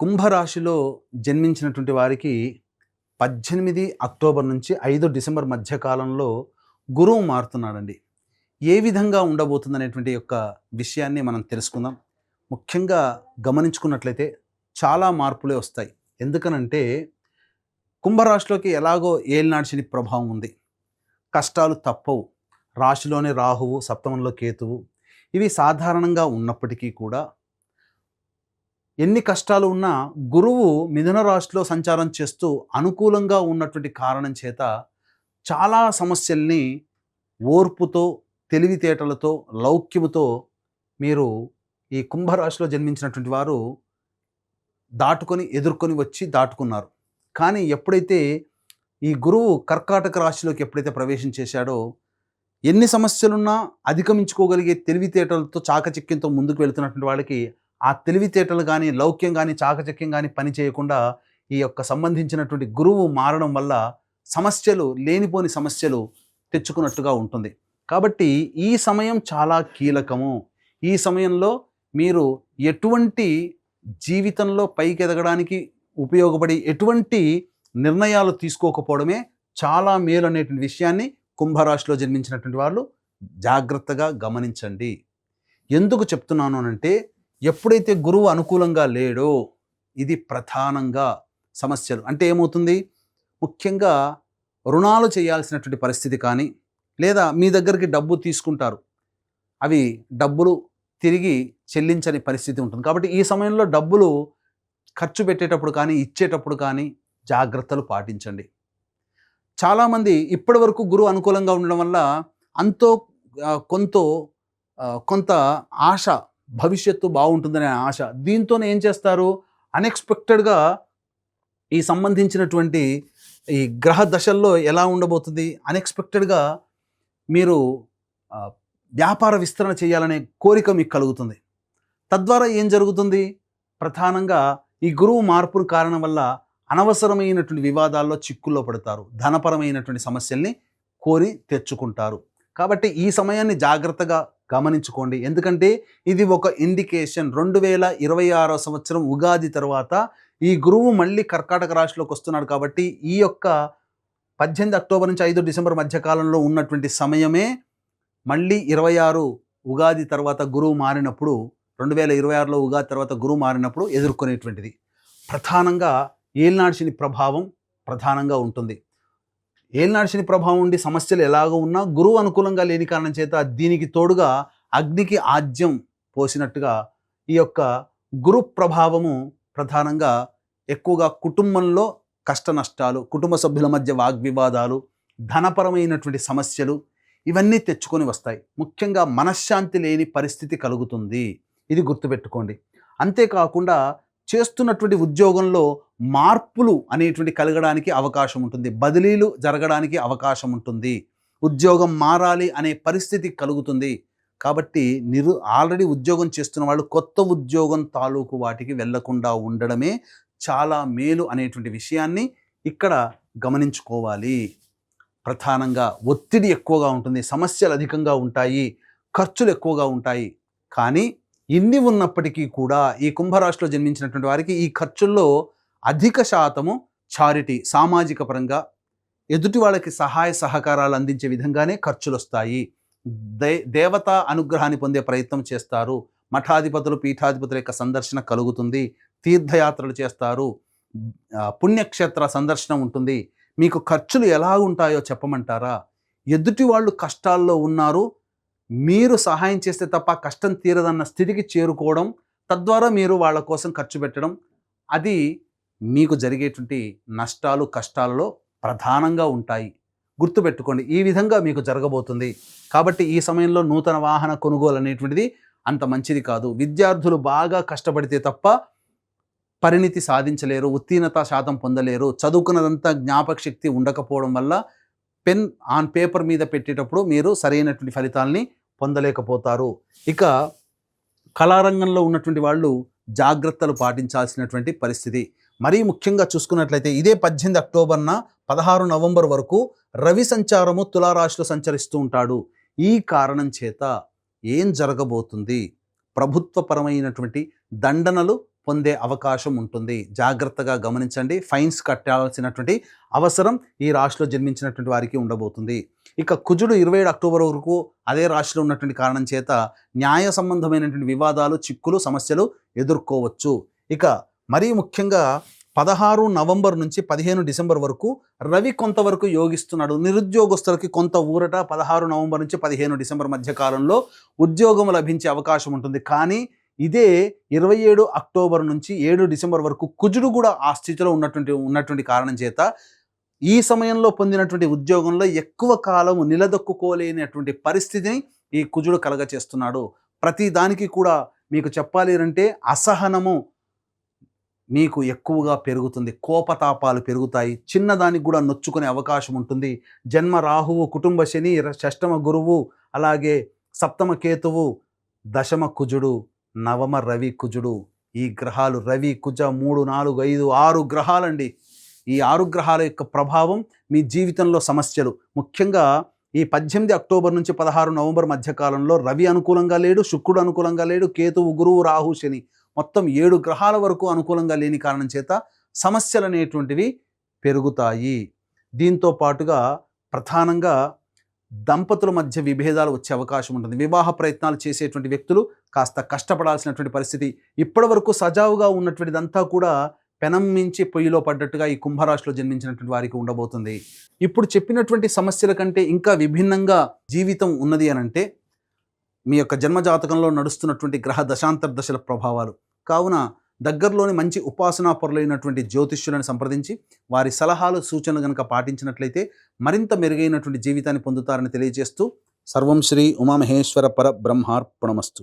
కుంభరాశిలో జన్మించినటువంటి వారికి పద్దెనిమిది అక్టోబర్ నుంచి ఐదు డిసెంబర్ మధ్య కాలంలో గురువు మారుతున్నాడండి. ఏ విధంగా ఉండబోతుందనేటువంటి యొక్క విషయాన్ని మనం తెలుసుకుందాం. ముఖ్యంగా గమనించుకున్నట్లయితే చాలా మార్పులే వస్తాయి. ఎందుకనంటే కుంభరాశిలోకి ఎలాగో ఏలినాడు శని ప్రభావం ఉంది. కష్టాలు తప్పవు. రాశిలోనే రాహువు సప్తమంలో కేతువు ఇవి సాధారణంగా ఉన్నప్పటికీ కూడా ఎన్ని కష్టాలు ఉన్నా గురువు మిథున రాశిలో సంచారం చేస్తూ అనుకూలంగా ఉన్నటువంటి కారణం చేత చాలా సమస్యల్ని ఓర్పుతో తెలివితేటలతో లౌక్యముతో మీరు ఈ కుంభరాశిలో జన్మించినటువంటి వారు దాటుకొని ఎదుర్కొని వచ్చి దాటుకున్నారు. కానీ ఎప్పుడైతే ఈ గురువు కర్కాటక రాశిలోకి ఎప్పుడైతే ప్రవేశం చేశాడో ఎన్ని సమస్యలున్నా అధిగమించుకోగలిగే తెలివితేటలతో చాకచక్యంతో ముందుకు వెళుతున్నటువంటి వాళ్ళకి ఆ తెలివితేటలు కానీ లౌక్యం కానీ చాకచక్యం కానీ పని చేయకుండా ఈ యొక్క సంబంధించినటువంటి గురువు మారడం వల్ల సమస్యలు లేనిపోని సమస్యలు తెచ్చుకున్నట్టుగా ఉంటుంది. కాబట్టి ఈ సమయం చాలా కీలకము. ఈ సమయంలో మీరు ఎటువంటి జీవితంలో పైకి ఎదగడానికి ఉపయోగపడి ఎటువంటి నిర్ణయాలు తీసుకోకపోవడమే చాలా మేలు అనేటువంటి విషయాన్ని కుంభరాశిలో జన్మించినటువంటి వాళ్ళు జాగ్రత్తగా గమనించండి. ఎందుకు చెప్తున్నాను అనంటే ఎప్పుడైతే గురువు అనుకూలంగా లేడో ఇది ప్రధానంగా సమస్యలు. అంటే ఏమవుతుంది? ముఖ్యంగా రుణాలు చేయాల్సినటువంటి పరిస్థితి కానీ లేదా మీ దగ్గరికి డబ్బు తీసుకుంటారు. అవి డబ్బులు తిరిగి చెల్లించని పరిస్థితి ఉంటుంది. కాబట్టి ఈ సమయంలో డబ్బులు ఖర్చు పెట్టేటప్పుడు కానీ ఇచ్చేటప్పుడు కానీ జాగ్రత్తలు పాటించండి. చాలామంది ఇప్పటి వరకు గురువు అనుకూలంగా ఉండడం వల్ల అంతో కొంత కొంత ఆశ భవిష్యత్తు బాగుంటుందనే ఆశ. దీంతోనే ఏం చేస్తారు? అన్ఎక్స్పెక్టెడ్గా ఈ సంబంధించినటువంటి ఈ గ్రహ దశల్లో ఎలా ఉండబోతుంది? అన్ఎక్స్పెక్టెడ్గా మీరు వ్యాపార విస్తరణ చేయాలనే కోరిక మీకు కలుగుతుంది. తద్వారా ఏం జరుగుతుంది? ప్రధానంగా ఈ గురువు మార్పుల కారణం వల్ల అనవసరమైనటువంటి వివాదాల్లో చిక్కుల్లో పడతారు. ధనపరమైనటువంటి సమస్యల్ని కోరి తెచ్చుకుంటారు. కాబట్టి ఈ సమయాన్ని జాగ్రత్తగా గమనించుకోండి. ఎందుకంటే ఇది ఒక ఇండికేషన్ రెండు వేల ఇరవై ఆరో సంవత్సరం ఉగాది తర్వాత ఈ గురువు మళ్ళీ కర్కాటక రాశిలోకి వస్తున్నాడు కాబట్టి ఈ యొక్క పద్దెనిమిది అక్టోబర్ నుంచి ఐదు డిసెంబర్ మధ్యకాలంలో ఉన్నటువంటి సమయమే మళ్ళీ ఇరవై ఆరు ఉగాది తర్వాత గురువు మారినప్పుడు రెండు వేల ఇరవై ఆరులో ఉగాది తర్వాత గురువు మారినప్పుడు ఎదుర్కొనేటువంటిది. ప్రధానంగా ఏలినాడు శని ప్రభావం ప్రధానంగా ఉంటుంది. ఏలినాడు ప్రభావం ఉండి సమస్యలు ఎలాగో ఉన్నా గురువు అనుకూలంగా లేని కారణం చేత దీనికి తోడుగా అగ్నికి ఆజ్యం పోసినట్టుగా ఈ యొక్క గురు ప్రభావము ప్రధానంగా ఎక్కువగా కుటుంబంలో కష్ట నష్టాలు కుటుంబ సభ్యుల మధ్య వాగ్వివాదాలు ధనపరమైనటువంటి సమస్యలు ఇవన్నీ తెచ్చుకొని వస్తాయి. ముఖ్యంగా మనశ్శాంతి లేని పరిస్థితి కలుగుతుంది. ఇది గుర్తుపెట్టుకోండి. అంతేకాకుండా చేస్తున్నటువంటి ఉద్యోగంలో మార్పులు అనేటువంటి కలగడానికి అవకాశం ఉంటుంది. బదిలీలు జరగడానికి అవకాశం ఉంటుంది. ఉద్యోగం మారాలి అనే పరిస్థితి కలుగుతుంది. కాబట్టి నిరు ఆల్రెడీ ఉద్యోగం చేస్తున్న వాళ్ళు కొత్త ఉద్యోగం తాలూకు వాటికి వెళ్ళకుండా ఉండడమే చాలా మేలు అనేటువంటి విషయాన్ని ఇక్కడ గమనించుకోవాలి. ప్రధానంగా ఒత్తిడి ఎక్కువగా ఉంటుంది. సమస్యలు అధికంగా ఉంటాయి. ఖర్చులు ఎక్కువగా ఉంటాయి. కానీ ఇన్ని ఉన్నప్పటికీ కూడా ఈ కుంభరాశిలో జన్మించినటువంటి వారికి ఈ ఖర్చుల్లో అధిక శాతము చారిటీ సామాజిక పరంగా ఎదుటి వాళ్ళకి సహాయ సహకారాలు అందించే విధంగానే ఖర్చులు వస్తాయి దే దేవతా అనుగ్రహాన్ని పొందే ప్రయత్నం చేస్తారు. మఠాధిపతులు పీఠాధిపతుల యొక్క సందర్శన కలుగుతుంది. తీర్థయాత్రలు చేస్తారు. పుణ్యక్షేత్ర సందర్శన ఉంటుంది. మీకు ఖర్చులు ఎలా ఉంటాయో చెప్పమంటారా? ఎదుటి వాళ్ళు కష్టాల్లో ఉన్నారు. మీరు సహాయం చేస్తే తప్ప కష్టం తీరదన్న స్థితికి చేరుకోవడం తద్వారా మీరు వాళ్ళ కోసం ఖర్చు పెట్టడం అది మీకు జరిగేటువంటి నష్టాలు కష్టాలలో ప్రధానంగా ఉంటాయి. గుర్తుపెట్టుకోండి ఈ విధంగా మీకు జరగబోతుంది. కాబట్టి ఈ సమయంలో నూతన వాహన కొనుగోలు అనేటువంటిది అంత మంచిది కాదు. విద్యార్థులు బాగా కష్టపడితే తప్ప పరిణితి సాధించలేరు ఉత్తీర్ణత శాతం పొందలేరు. చదువుకున్నదంతా జ్ఞాపక శక్తి ఉండకపోవడం వల్ల పెన్ ఆన్ పేపర్ మీద పెట్టేటప్పుడు మీరు సరైనటువంటి ఫలితాల్ని పొందలేకపోతారు. ఇక కళారంగంలో ఉన్నటువంటి వాళ్ళు జాగ్రత్తలు పాటించాల్సినటువంటి పరిస్థితి. మరీ ముఖ్యంగా చూసుకున్నట్లయితే ఇదే పద్దెనిమిది అక్టోబర్న పదహారు నవంబర్ వరకు రవి సంచారము తులారాశిలో సంచరిస్తూ ఉంటాడు. ఈ కారణం చేత ఏం జరగబోతుంది? ప్రభుత్వపరమైనటువంటి దండనలు పొందే అవకాశం ఉంటుంది. జాగ్రత్తగా గమనించండి. ఫైన్స్ కట్టాల్సినటువంటి అవసరం ఈ రాశిలో జన్మించినటువంటి వారికి ఉండబోతుంది. ఇక కుజుడు ఇరవై ఏడు అక్టోబర్ వరకు అదే రాశిలో ఉన్నటువంటి కారణం చేత న్యాయ సంబంధమైనటువంటి వివాదాలు చిక్కులు సమస్యలు ఎదుర్కోవచ్చు. ఇక మరీ ముఖ్యంగా పదహారు నవంబర్ నుంచి పదిహేను డిసెంబర్ వరకు రవి కొంతవరకు యోగిస్తున్నాడు. నిరుద్యోగస్తులకి కొంత ఊరట పదహారు నవంబర్ నుంచి పదిహేను డిసెంబర్ మధ్య కాలంలో ఉద్యోగం లభించే అవకాశం ఉంటుంది. కానీ ఇదే ఇరవై ఏడు అక్టోబర్ నుంచి ఏడు డిసెంబర్ వరకు కుజుడు కూడా ఆ స్థితిలో ఉన్నటువంటి ఉన్నటువంటి కారణం చేత ఈ సమయంలో పొందినటువంటి ఉద్యోగంలో ఎక్కువ కాలం నిలదొక్కుకోలేనటువంటి పరిస్థితిని ఈ కుజుడు కలగ చేస్తున్నాడు ప్రతి దానికి కూడా మీకు చెప్పాలి అంటే అసహనము మీకు ఎక్కువగా పెరుగుతుంది. కోపతాపాలు పెరుగుతాయి. చిన్నదానికి కూడా నొచ్చుకునే అవకాశం ఉంటుంది. జన్మ రాహువు కుటుంబ శని ర- షష్టమ గురువు అలాగే సప్తమ కేతువు దశమ కుజుడు నవమ రవి కుజుడు. ఈ గ్రహాలు రవి కుజ మూడు నాలుగు ఐదు ఆరు గ్రహాలండి. ఈ ఆరు గ్రహాల యొక్క ప్రభావం మీ జీవితంలో సమస్యలు. ముఖ్యంగా ఈ పద్దెనిమిది అక్టోబర్ నుంచి పదహారు నవంబర్ మధ్యకాలంలో రవి అనుకూలంగా లేడు శుక్రుడు అనుకూలంగా లేడు కేతువు గురువు రాహు శని. మొత్తం ఏడు గ్రహాల వరకు అనుకూలంగా లేని కారణం చేత సమస్యలు అనేటువంటివి పెరుగుతాయి. దీంతో పాటుగా ప్రధానంగా దంపతుల మధ్య విభేదాలు వచ్చే అవకాశం ఉంటుంది. వివాహ ప్రయత్నాలు చేసేటువంటి వ్యక్తులు కాస్త కష్టపడాల్సినటువంటి పరిస్థితి ఇప్పటివరకు సజావుగా ఉన్నటువంటిదంతా కూడా పెనం మించి పొయ్యిలో పడ్డట్టుగా ఈ కుంభరాశిలో జన్మించినటువంటి వారికి ఉండబోతుంది. ఇప్పుడు చెప్పినటువంటి సమస్యల కంటే ఇంకా విభిన్నంగా జీవితం ఉన్నది అని అంటే మీ యొక్క జన్మజాతకంలో నడుస్తున్నటువంటి గ్రహ దశాంతర దశల ప్రభావాలు కావున దగ్గరలోని మంచి ఉపాసనా పరులైనటువంటి జ్యోతిష్యులను సంప్రదించి వారి సలహాలు సూచనలు కనుక పాటించినట్లయితే మరింత మెరుగైనటువంటి జీవితాన్ని పొందుతారని తెలియజేస్తూ సర్వం శ్రీ ఉమామహేశ్వర పర బ్రహ్మార్పణమస్తు.